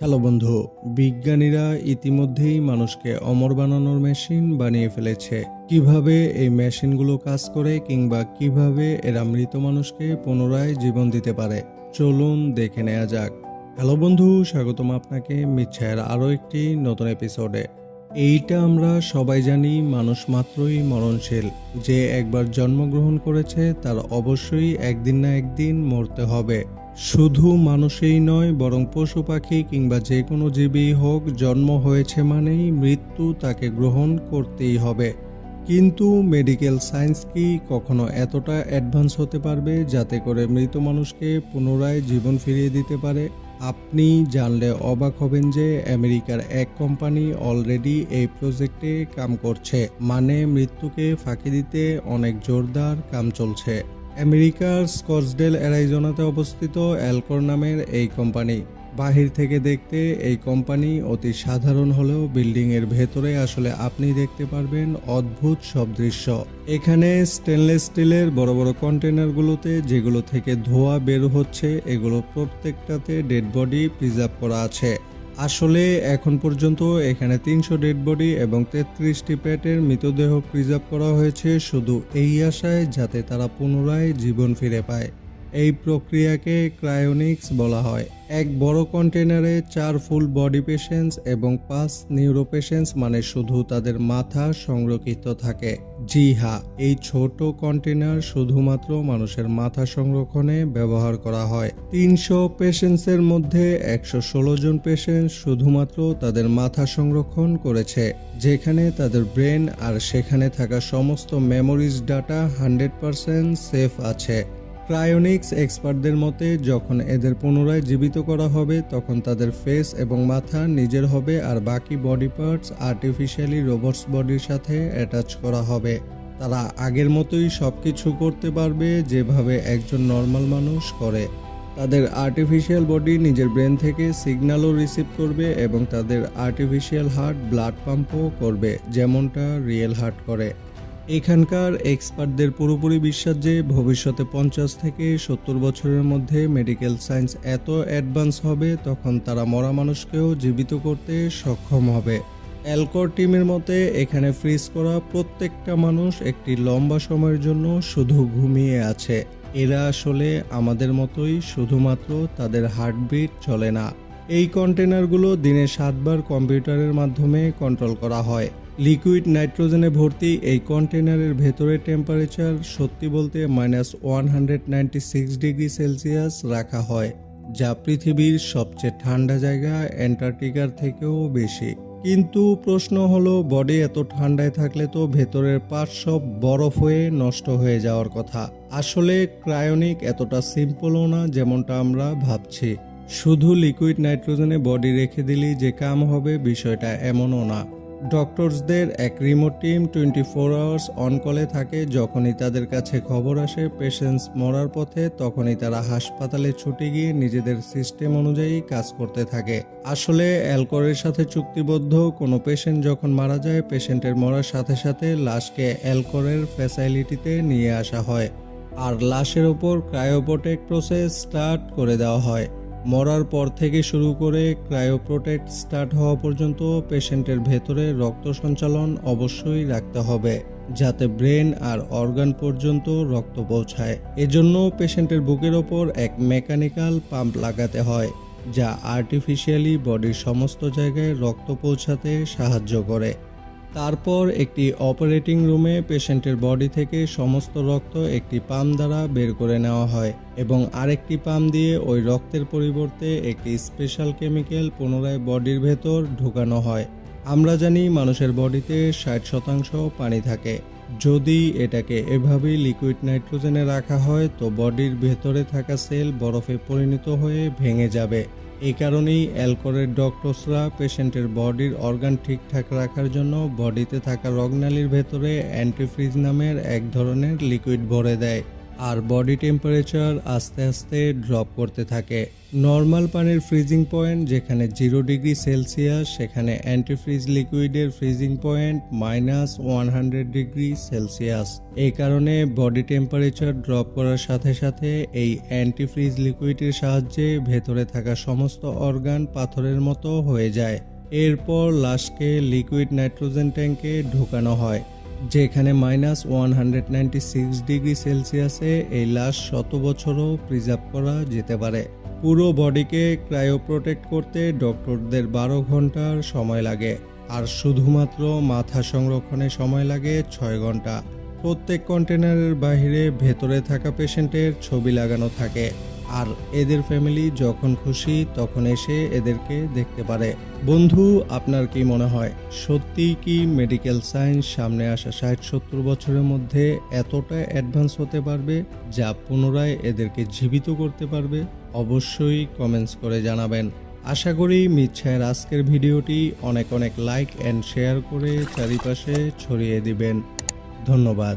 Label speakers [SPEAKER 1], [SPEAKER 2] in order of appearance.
[SPEAKER 1] Hello বন্ধু, বিজ্ঞানীরা ইতিমধ্যেই মানুষকে অমর বানানোর মেশিন বানিয়ে ফেলেছে। কীভাবে এই মেশিনগুলো কাজ করে কিংবা কীভাবে এরা মৃত মানুষকে পুনরায় জীবন দিতে পারে, চলুন দেখে নেওয়া যাক। হ্যালো বন্ধু, স্বাগতম আপনাকে মিচ্ছায়ের আরও একটি নতুন এপিসোডে এইটা আমরা সবাই জানি, মানুষ মাত্রই মরণশীল। যে একবার জন্মগ্রহণ করেছে, তার অবশ্যই একদিন না একদিন মরতে হবে। শুধু মানুষেই নয়, বরং পশু পাখি কিংবা যে কোনো জীবী হোক, জন্ম হয়েছে মানেই মৃত্যু তাকে গ্রহণ করতেই হবে। কিন্তু মেডিকেল সায়েন্স কি কখনো এতটা অ্যাডভান্স হতে পারবে, যাতে করে মৃত মানুষকে পুনরায় জীবন ফিরিয়ে দিতে পারে? আপনি জানলে অবাক হবেন যে আমেরিকার এক কোম্পানি অলরেডি এই প্রজেক্টে কাম করছে। মানে মৃত্যুকে ফাঁকি দিতে অনেক জোরদার কাম চলছে। আমেরিকার স্কটসডেল অ্যারাইজোনাতে অবস্থিত অ্যালকোর নামের এই কোম্পানি বাহির থেকে দেখতে এই কোম্পানি অতি সাধারণ হলেও বিল্ডিং এর ভেতরে আসলে আপনি দেখতে পারবেন অদ্ভুত সব দৃশ্য। এখানে স্টেনলেস স্টিলের বড় বড় কন্টেনারগুলোতে যেগুলো থেকে ধোঁয়া বের হচ্ছে, এগুলো প্রত্যেকটাতে ডেড বডি প্রিজার্ভ করা আছে। আসলে এখন পর্যন্ত এখানে তিনশো ডেড বডি এবং তেত্রিশটি পেটের মৃতদেহ প্রিজার্ভ করা হয়েছে শুধু এই আশায়, যাতে তারা পুনরায় জীবন ফিরে পায়। এই প্রক্রিয়াকে ক্রায়োনিক্স বলা হয়। এক বড় কন্টেনারে চার ফুল বডি পেশেন্টস এবং পাঁচ নিউরো পেশেন্টস মানে শুধু তাদের মাথা সংরক্ষিত থাকে। জি হ্যাঁ এই ছোট কন্টেনার শুধুমাত্র মানুষের মাথা সংরক্ষণে ব্যবহার করা হয়। তিনশো পেশেন্টসের মধ্যে একশো ষোলো জন পেশেন্ট শুধুমাত্র তাদের মাথা সংরক্ষণ করেছে, যেখানে তাদের ব্রেন আর সেখানে থাকা সমস্ত memories data hundred percent safe আছে। ক্রায়োনিক্স এক্সপার্টদের মতে, যখন এদের পুনরায় জীবিত করা হবে, তখন তাদের ফেস এবং মাথা নিজের হবে আর বাকি বডি পার্টস আর্টিফিশিয়ালি রোবটস বডির সাথে অ্যাটাচ করা হবে। তারা আগের মতোই সব কিছু করতে পারবে যেভাবে একজন নর্মাল মানুষ করে। তাদের আর্টিফিশিয়াল বডি নিজের ব্রেন থেকে সিগন্যালও রিসিভ করবে এবং তাদের আর্টিফিশিয়াল হার্ট ব্লাড পাম্পও করবে, যেমনটা রিয়েল হার্ট করে। এখানকার এক্সপার্টদের পুরোপুরি বিশ্বাস যে ভবিষ্যতে পঞ্চাশ থেকে সত্তর বছরের মধ্যে মেডিকেল সায়েন্স এত অ্যাডভান্স হবে, তখন তারা মরা মানুষকেও জীবিত করতে সক্ষম হবে। অ্যালকর টিমের মতে, এখানে ফ্রিজ করা প্রত্যেকটা মানুষ একটি লম্বা সময়ের জন্য শুধু ঘুমিয়ে আছে। এরা আসলে আমাদের মতোই শুধুমাত্র তাদের হার্টবিট চলে না। এই কন্টেনারগুলো দিনে সাতবার কম্পিউটারের মাধ্যমে কন্ট্রোল করা হয়। লিকুইড নাইট্রোজেনে ভর্তি এই কন্টেনারের ভেতরে টেম্পারেচার সত্যি বলতে minus one hundred six degree Celsius রাখা হয়, যা পৃথিবীর সবচেয়ে ঠান্ডা জায়গা অ্যান্টার্কটিকার থেকেও বেশি। কিন্তু প্রশ্ন হলো, বডি এত ঠান্ডায় থাকলে তো ভেতরের পার্ট সব বরফ হয়ে নষ্ট হয়ে যাওয়ার কথা। আসলে ক্রায়োনিক এতটা সিম্পলও না যেমনটা আমরা ভাবছি। শুধু লিকুইড নাইট্রোজেনে বডি রেখে দিলেই যে কাম হবে বিষয়টা এমনও না। ডক্টরসদের এক remote team twenty four hours on কলে থাকে, যখনই তাদের কাছে খবর আসে পেশেন্টস মরার পথে, তখনই তারা হাসপাতালে ছুটে গিয়ে নিজেদের সিস্টেম অনুযায়ী কাজ করতে থাকে। আসলে অ্যালকোরের সাথে চুক্তিবদ্ধ, কোনো পেশেন্ট যখন মারা যায় পেশেন্টের মরার সাথে সাথে লাশকে অ্যালকোরের ফ্যাসিলিটিতে নিয়ে আসা হয়। আর লাশের ওপর ক্রায়োপোটেক প্রসেস স্টার্ট করে দেওয়া হয়। মরার পর থেকে শুরু করে ক্রায়োপ্রোটেক্ট স্টার্ট হওয়া পর্যন্ত পেশেন্টের ভেতরে রক্ত সঞ্চালন অবশ্যই রাখতে হবে, যাতে ব্রেন আর অর্গান পর্যন্ত রক্ত পৌঁছায়। এজন্য পেশেন্টের বুকের ওপর এক মেকানিক্যাল পাম্প লাগাতে হয়, যা আর্টিফিশিয়ালি বডির সমস্ত জায়গায় রক্ত পৌঁছাতে সাহায্য করে। তারপর একটি অপারেটিং রুমে পেশেন্টের বডি থেকে সমস্ত রক্ত একটি পাম দ্বারা বের করে নেওয়া হয় এবং আরেকটি পাম দিয়ে ওই রক্তের পরিবর্তে একটি স্পেশাল কেমিক্যাল পুনরায় বডির ভেতর ঢুকানো হয়। আমরা জানি মানুষের বডিতে ষাট শতাংশ পানি থাকে। যদি এটাকে এভাবেই লিকুইড নাইট্রোজেনে রাখা হয়, তো বডির ভেতরে থাকা সেল বরফে পরিণত হয়ে ভেঙে যাবে। এ কারণেই অ্যালকোরের ডক্টরসরা পেশেন্টের বডির অর্গান ঠিকঠাক রাখার জন্য বডিতে থাকা রগনালির ভেতরে অ্যান্টিফ্রিজ নামের এক ধরনের লিকুইড ভরে দেয়। আর বডি টেম্পারেচার আস্তে আস্তে ড্রপ করতে থাকে। নর্মাল পানির ফ্রিজিং পয়েন্ট যেখানে জিরো ডিগ্রি সেলসিয়াস সেখানে antifreeze লিকুইডের freezing point minus one hundred degree Celsius এই কারণে বডি টেম্পারেচার ড্রপ করার সাথে সাথে এই অ্যান্টিফ্রিজ লিকুইডের সাহায্যে ভেতরে থাকা সমস্ত অর্গান পাথরের মতো হয়ে যায়। এরপর লাশকে লিকুইড নাইট্রোজেন ট্যাঙ্কে ঢোকানো হয়। যেখানে minus one hundred ninety six degree সেলসিয়াসে এই লাশ শত বছরও প্রিজার্ভ করা যেতে পারে। পুরো বডিকে ক্রায়ো প্রোটেক্ট করতে ডক্টরদের বারো ঘণ্টার সময় লাগে, আর শুধুমাত্র মাথা সংরক্ষণে সময় লাগে ছয় ঘণ্টা। প্রত্যেক কন্টেনারের বাইরে ভেতরে থাকা পেশেন্টের ছবি লাগানো থাকে। আর এদের ফ্যামিলি যখন খুশি তখন এসে এদেরকে দেখতে পারে। বন্ধু, আপনার কি মনে হয়, সত্যি কি মেডিকেল সায়েন্স সামনে আসা ষাট সত্তর বছরের মধ্যে এতটা অ্যাডভান্স হতে পারবে যা পুনরায় এদেরকে জীবিত করতে পারবে? অবশ্যই কমেন্টস করে জানাবেন। আশা করি মিচ্ছায়ের আজকের ভিডিওটি অনেক অনেক লাইক অ্যান্ড শেয়ার করে চারিপাশে ছড়িয়ে দিবেন। ধন্যবাদ।